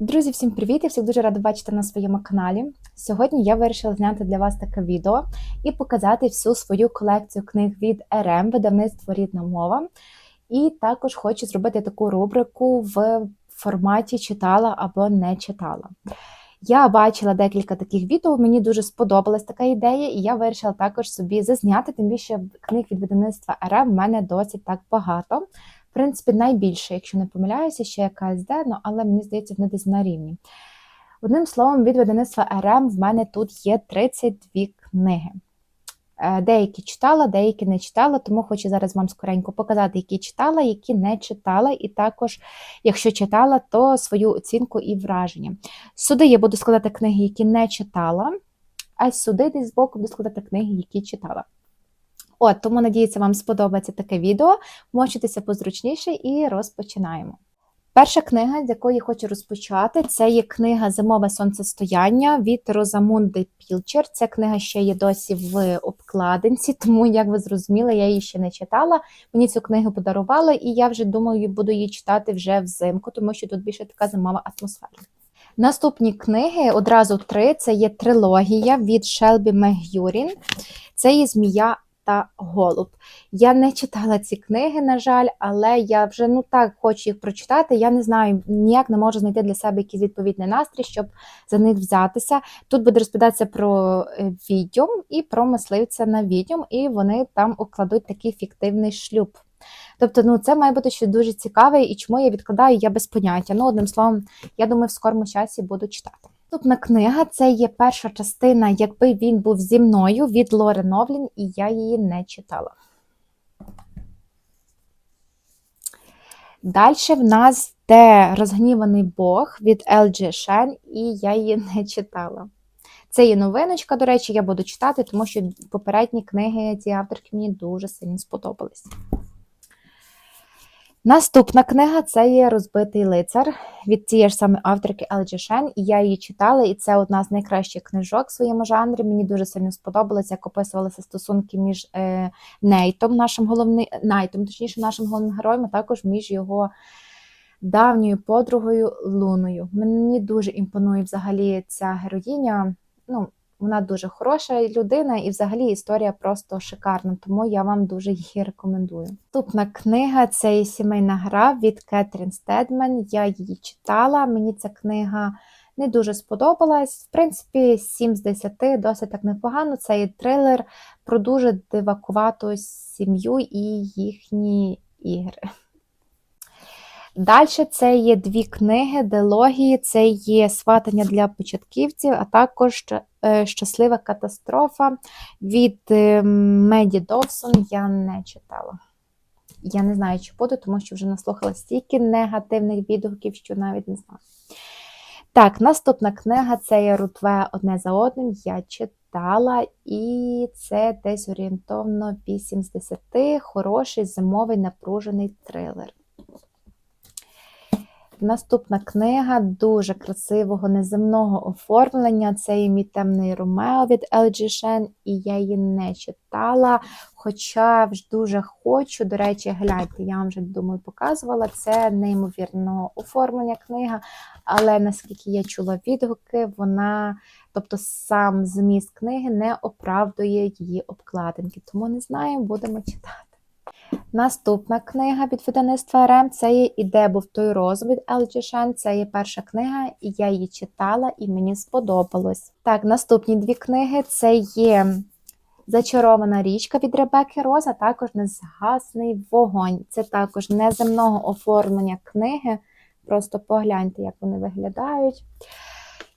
Друзі, всім привіт! Я всіх дуже рада бачити на своєму каналі. Сьогодні я вирішила зняти для вас таке відео і показати всю свою колекцію книг від РМ, видавництво Рідна мова. І також хочу зробити таку рубрику в форматі читала або не читала. Я бачила декілька таких відео, мені дуже сподобалась така ідея, і я вирішила також собі зазняти, тим більше книг від видавництва РМ в мене досить так багато. Принципі, найбільше, якщо не помиляюся, ще якась де, ну, але мені здається, вони десь на рівні. Одним словом, від видавництва РМ в мене тут є 32 книги. Е, Деякі читала, деякі не читала, тому хочу зараз вам скоренько показати, які читала, які не читала, і також, якщо читала, то свою оцінку і враження. Сюди я буду складати книги, які не читала, а сюди десь збоку буду складати книги, які читала. От, тому надіюся, вам сподобається таке відео. Мочитеся позручніше і розпочинаємо. Перша книга, з якої хочу розпочати, це є книга Зимове сонцестояння від Розамунди Пілчер. Ця книга ще є досі в обкладинці, тому, як ви зрозуміли, я її ще не читала. Мені цю книгу подарували, і я вже думаю, буду її читати вже взимку, тому що тут більше така зимова атмосфера. Наступні книги одразу три: це є трилогія від Шелбі Мегюрін. Це є Змія та Голуб. Я не читала ці книги, на жаль, але я вже ну так хочу їх прочитати. Я не знаю, ніяк не можу знайти для себе якийсь відповідний настрій, щоб за них взятися. Тут буде розповідатися про відьом і про мисливця на відьом, і вони там укладуть такий фіктивний шлюб. Тобто, ну це має бути щось дуже цікаве, і чому я відкладаю, я без поняття. Ну, одним словом, я думаю, в скорому часі буду читати. Наступна книга це є перша частина, якби він був зі мною від Лори Новлін, і я її не читала. Далі в нас де розгніваний Бог від LG Shen, і я її не читала. Це є новиночка, до речі, я буду читати, тому що попередні книги цієї авторки мені дуже сильно сподобались. Наступна книга це є Розбитий лицар від тієї ж самої авторки Елджі Шен, і я її читала, і це одна з найкращих книжок в своєму жанрі. Мені дуже сильно сподобалося, як описувалися стосунки між е, Нейтом, нашим головним Найтом, точніше, нашим головним героєм, а також між його давньою подругою Луною. Мені дуже імпонує взагалі ця героїня. Ну, вона дуже хороша людина, і взагалі історія просто шикарна, тому я вам дуже її рекомендую. Наступна книга це сімейна гра від Кетрін Стедмен. Я її читала. Мені ця книга не дуже сподобалась. В принципі, 7 з 10 досить так непогано. Це є трилер про дуже дивакувату сім'ю і їхні ігри. Далі це є дві книги, дилогії, це є сватання для початківців, а також щаслива катастрофа від Меді Довсон я не читала. Я не знаю, чи буду, тому що вже наслухала стільки негативних відгуків, що навіть не знаю. Так, наступна книга це є Рутве одне за одним. Я читала, і це десь орієнтовно 8 з 10. Хороший зимовий напружений трилер. Наступна книга дуже красивого неземного оформлення. Це є мій темний Ромео від LG Shen, і я її не читала. Хоча дуже хочу, до речі, гляньте, я вам вже думаю, показувала. Це неймовірного оформлення книга, але наскільки я чула відгуки, вона, тобто сам зміст книги не оправдує її обкладинки. Тому не знаю, будемо читати. Наступна книга від видавництва РМ це є Іде був той роз від LG Shen. Це є перша книга, і я її читала, і мені сподобалось. Так, наступні дві книги це є Зачарована річка від Ребекки Роз, а також Незгасний вогонь. Це також неземного оформлення книги. Просто погляньте, як вони виглядають.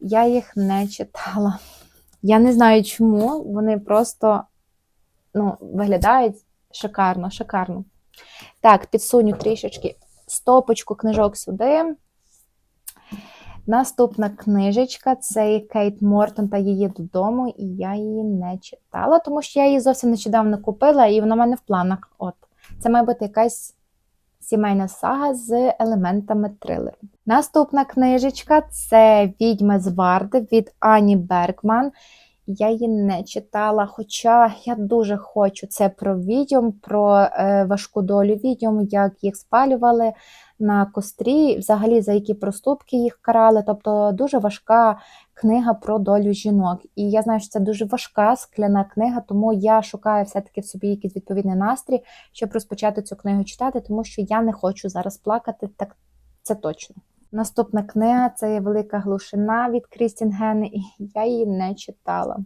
Я їх не читала. Я не знаю чому. Вони просто ну, виглядають. Шикарно, шикарно. Так, підсуню трішечки стопочку книжок сюди. Наступна книжечка це Кейт Мортон та її додому, і я її не читала, тому що я її зовсім нещодавно купила, і вона в мене в планах. От. Це має бути якась сімейна сага з елементами трилеру. Наступна книжечка це Відьма з Варди від Ані Бергман. Я її не читала, хоча я дуже хочу це про відьом, про е, важку долю відьом, як їх спалювали на кострі, взагалі за які проступки їх карали. Тобто дуже важка книга про долю жінок. І я знаю, що це дуже важка скляна книга, тому я шукаю все-таки в собі якийсь відповідний настрій, щоб розпочати цю книгу читати, тому що я не хочу зараз плакати, так це точно. Наступна книга це є Велика глушина від Крістін Ген, і я її не читала.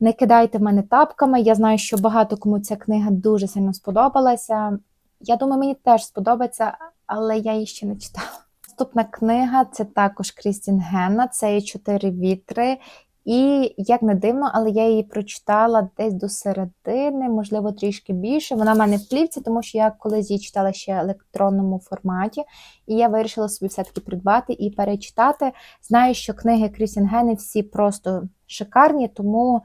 Не кидайте мене тапками. Я знаю, що багато кому ця книга дуже сильно сподобалася. Я думаю, мені теж сподобається, але я її ще не читала. Наступна книга це також Крістін Генна, це є чотири вітри. І як не дивно, але я її прочитала десь до середини, можливо, трішки більше. Вона в мене в плівці, тому що я колись її читала ще в електронному форматі, і я вирішила собі все-таки придбати і перечитати. Знаю, що книги Крістін Генни всі просто шикарні, тому.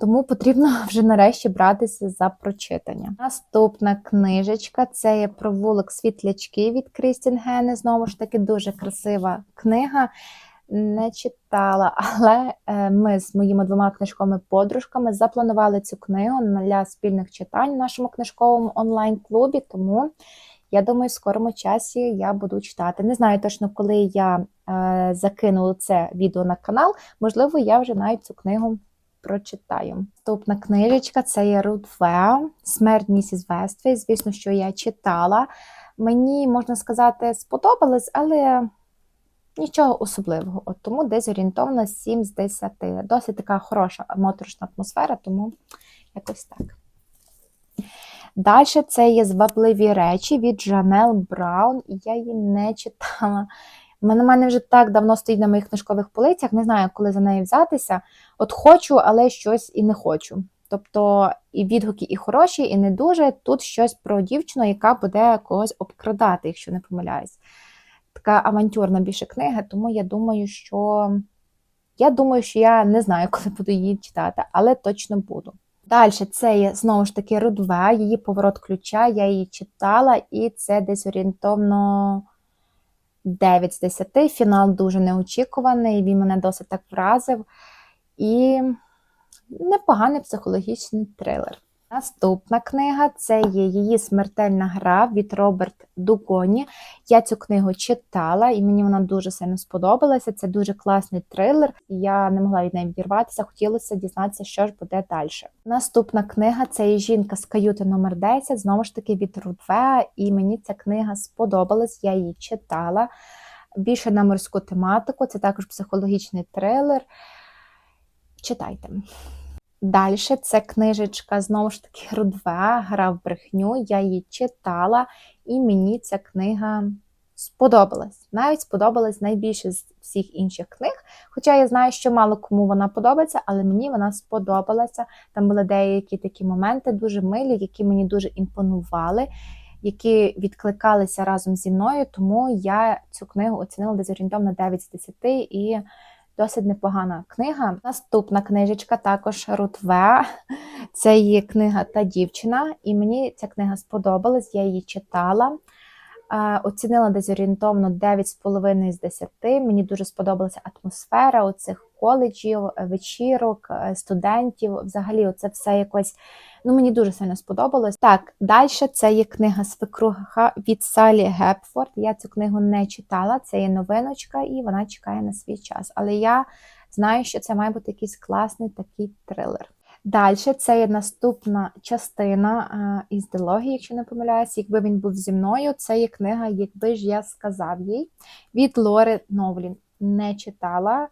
Тому потрібно вже нарешті братися за прочитання. Наступна книжечка це є провулок світлячки від Крістін Гене. Знову ж таки, дуже красива книга. Не читала, але е, ми з моїми двома книжками-подружками запланували цю книгу для спільних читань в нашому книжковому онлайн-клубі. Тому я думаю, в скорому часі я буду читати. Не знаю точно, коли я е, закину це відео на канал. Можливо, я вже навіть цю книгу прочитаю. Наступна книжечка це є Рут Веа, Смерть місіс Вествей. Звісно, що я читала. Мені, можна сказати, сподобалось, але нічого особливого. От Тому десь орієнтовно 7 з 10. Досить така хороша моторошна атмосфера, тому якось так. Далі це є звабливі речі від Жанел Браун, і я її не читала. Мене мене вже так давно стоїть на моїх книжкових полицях, не знаю, коли за неї взятися. От хочу, але щось і не хочу. Тобто і відгуки і хороші, і не дуже. Тут щось про дівчину, яка буде когось обкрадати, якщо не помиляюсь. Така авантюрна більше книга, тому я думаю, що я думаю, що я не знаю, коли буду її читати, але точно буду. Далі це є знову ж таки Рудве, її поворот ключа, я її читала, і це десь орієнтовно 9 з 10. Фінал дуже неочікуваний, він мене досить так вразив. І непоганий психологічний трилер. Наступна книга це є її смертельна гра від Роберт Дугоні. Я цю книгу читала, і мені вона дуже сильно сподобалася. Це дуже класний трилер. Я не могла від неї відірватися, хотілося дізнатися, що ж буде далі. Наступна книга це є жінка з каюти номер 10 знову ж таки від Рудвеа, і мені ця книга сподобалась, я її читала. Більше на морську тематику, це також психологічний трилер. Читайте. Далі це книжечка, знову ж таки, Рудве, гра в брехню. Я її читала, і мені ця книга сподобалась. Навіть сподобалась найбільше з всіх інших книг. Хоча я знаю, що мало кому вона подобається, але мені вона сподобалася. Там були деякі такі моменти, дуже милі, які мені дуже імпонували, які відкликалися разом зі мною. Тому я цю книгу оцінила десь орієнтовно 9 з 10 і. Досить непогана книга. Наступна книжечка також Рутве. Це її книга та дівчина, і мені ця книга сподобалась, я її читала. Оцінила десь орієнтовно 9,5 з 10. Мені дуже сподобалася атмосфера оцих коледжів, вечірок, е, студентів. Взагалі, це все якось ну мені дуже сильно сподобалось. Так, далі це є книга Свекруха від Салі Гепфорд. Я цю книгу не читала, це є новиночка, і вона чекає на свій час. Але я знаю, що це має бути якийсь класний такий трилер. Далі це є наступна частина а, із дилогії, якщо не помиляюсь, якби він був зі мною. Це є книга, якби ж я сказав їй від Лори Новлін. Не читала.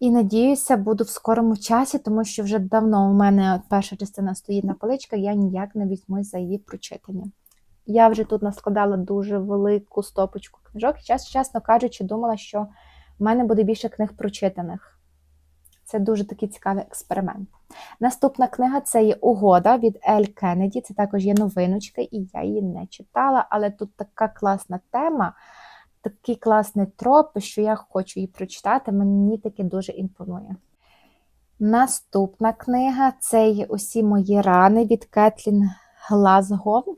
І надіюся, буду в скорому часі, тому що вже давно у мене перша частина стоїть на поличках, я ніяк не візьмусь за її прочитання. Я вже тут наскладала дуже велику стопочку книжок, і чесно кажучи, думала, що в мене буде більше книг прочитаних. Це дуже такий цікавий експеримент. Наступна книга це є Угода від Ель Кеннеді. Це також є новиночка, і я її не читала, але тут така класна тема, такий класний троп, що я хочу її прочитати, мені таке дуже імпонує. Наступна книга це є Усі мої рани від Кетлін Глазго.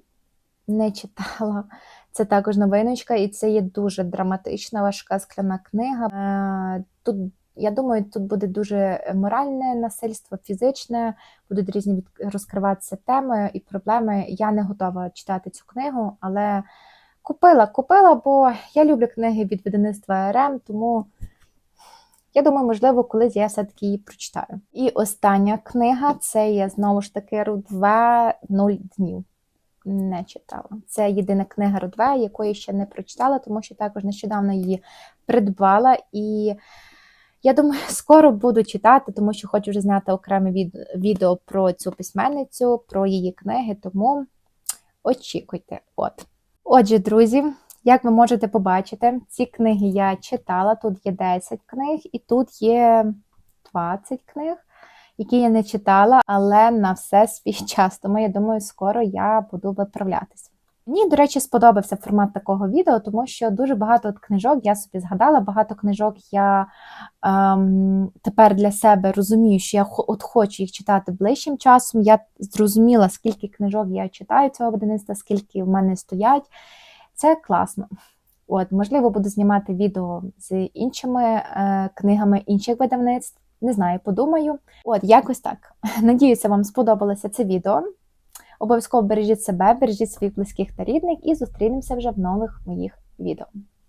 Не читала. Це також новиночка, і це є дуже драматична, важка скляна книга. Е, тут Я думаю, тут буде дуже моральне насильство, фізичне, будуть різні розкриватися теми і проблеми. Я не готова читати цю книгу, але купила, купила, бо я люблю книги від видавництва РМ, тому я думаю, можливо, колись я все-таки її прочитаю. І остання книга це є знову ж таки Рудве «Нуль днів. Не читала. Це єдина книга Рудве, якої ще не прочитала, тому що також нещодавно її придбала. І я думаю, скоро буду читати, тому що хочу вже зняти окреме відео про цю письменницю, про її книги, тому очікуйте. От. Отже, друзі, як ви можете побачити, ці книги я читала. Тут є 10 книг, і тут є 20 книг, які я не читала, але на все свій час. Тому я думаю, скоро я буду виправлятися. Мені, до речі, сподобався формат такого відео, тому що дуже багато книжок я собі згадала, багато книжок я ем, тепер для себе розумію, що я от хочу їх читати ближчим часом. Я зрозуміла, скільки книжок я читаю цього видавництва, скільки в мене стоять. Це класно. От, можливо, буду знімати відео з іншими е, книгами інших видавництв. Не знаю, подумаю. От, якось так. Надіюся, вам сподобалося це відео. Обов'язково бережіть себе, бережіть своїх близьких та рідних і зустрінемося вже в нових моїх відео.